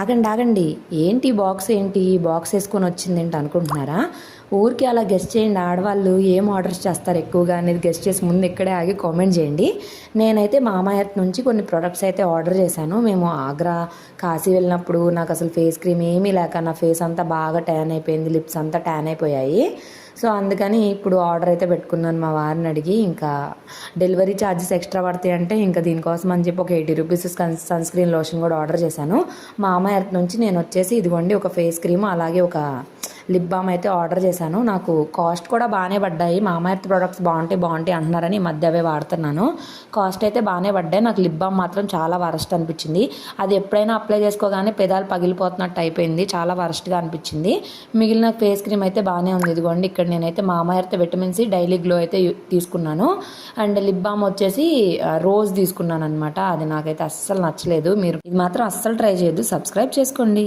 ఆగండి ఆగండి. ఏంటి బాక్స్ ఏంటి బాక్స్ వేసుకొని వచ్చిందేంటి అనుకుంటున్నారా? ఊరికి అలా గెస్ట్ చేయండి. ఆడవాళ్ళు ఏం ఆర్డర్స్ చేస్తారు ఎక్కువగా అనేది గెస్ట్ చేసి ముందు ఇక్కడే ఆగి కామెంట్ చేయండి. నేనైతే మామాయత్ నుంచి కొన్ని ప్రొడక్ట్స్ అయితే ఆర్డర్ చేశాను. మేము ఆగ్రా కాశీ వెళ్ళినప్పుడు నాకు అసలు ఫేస్ క్రీమ్ ఏమీ లేక నా ఫేస్ అంతా బాగా ట్యాన్ అయిపోయింది లిప్స్ అంతా ట్యాన్ అయిపోయాయి. సో అందుకని ఇప్పుడు ఆర్డర్ అయితే పెట్టుకున్నాను. మా వారిని అడిగి ఇంకా డెలివరీ ఛార్జెస్ ఎక్స్ట్రా పడతాయి అంటే ఇంకా దీనికోసం అని చెప్పి ఒక eighty rupees sunscreen lotion కూడా ఆర్డర్ చేశాను. మా అమ్మాయి నుంచి నేను వచ్చేసి ఇదిగోండి ఒక ఫేస్ క్రీమ్ అలాగే ఒక లిప్ బామ్ అయితే ఆర్డర్ చేశాను. నాకు కాస్ట్ కూడా బాగానే పడ్డాయి. మా అమ్మాయి ప్రొడక్ట్స్ బాగుంటాయి బాగుంటాయి అంటున్నారని ఈ మధ్య అవే వాడుతున్నాను. కాస్ట్ అయితే బాగానే పడ్డాయి. నాకు లిప్ బామ్ మాత్రం చాలా వరస్ట్ అనిపించింది. అది ఎప్పుడైనా అప్లై చేసుకోగానే పెదాలు పగిలిపోతున్నట్టు అయిపోయింది. చాలా వరస్ట్గా అనిపించింది. మిగిలిన ఫేస్ క్రీమ్ అయితే బాగానే ఉంది. ఇదిగోండి ఇక్కడ నేనైతే మా విటమిన్ సి డైలీ గ్లో అయితే తీసుకున్నాను. అండ్ లిప్ బామ్ వచ్చేసి రోజ్ తీసుకున్నాను అనమాట అది నాకైతే అస్సలు నచ్చలేదు. మీరు ఇది మాత్రం అస్సలు ట్రై చేయొద్దు. సబ్స్క్రైబ్ చేసుకోండి.